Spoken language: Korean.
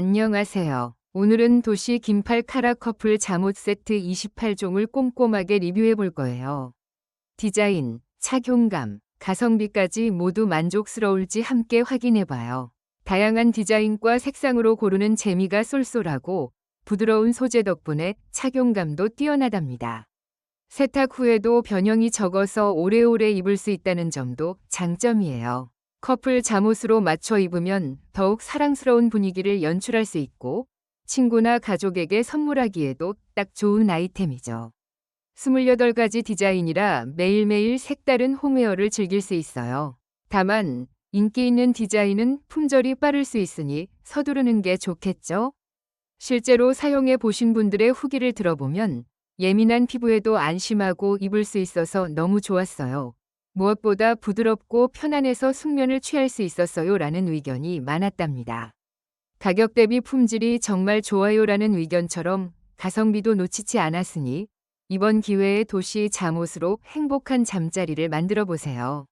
안녕하세요. 오늘은 도시 긴팔 카라 커플 잠옷 세트 28종을 꼼꼼하게 리뷰해 볼 거예요. 디자인, 착용감, 가성비까지 모두 만족스러울지 함께 확인해 봐요. 다양한 디자인과 색상으로 고르는 재미가 쏠쏠하고 부드러운 소재 덕분에 착용감도 뛰어나답니다. 세탁 후에도 변형이 적어서 오래오래 입을 수 있다는 점도 장점이에요. 커플 잠옷으로 맞춰 입으면 더욱 사랑스러운 분위기를 연출할 수 있고 친구나 가족에게 선물하기에도 딱 좋은 아이템이죠. 28가지 디자인이라 매일매일 색다른 홈웨어를 즐길 수 있어요. 다만 인기 있는 디자인은 품절이 빠를 수 있으니 서두르는 게 좋겠죠? 실제로 사용해 보신 분들의 후기를 들어보면 예민한 피부에도 안심하고 입을 수 있어서 너무 좋았어요. 무엇보다 부드럽고 편안해서 숙면을 취할 수 있었어요 라는 의견이 많았답니다. 가격 대비 품질이 정말 좋아요 라는 의견처럼 가성비도 놓치지 않았으니 이번 기회에 도시 잠옷으로 행복한 잠자리를 만들어 보세요.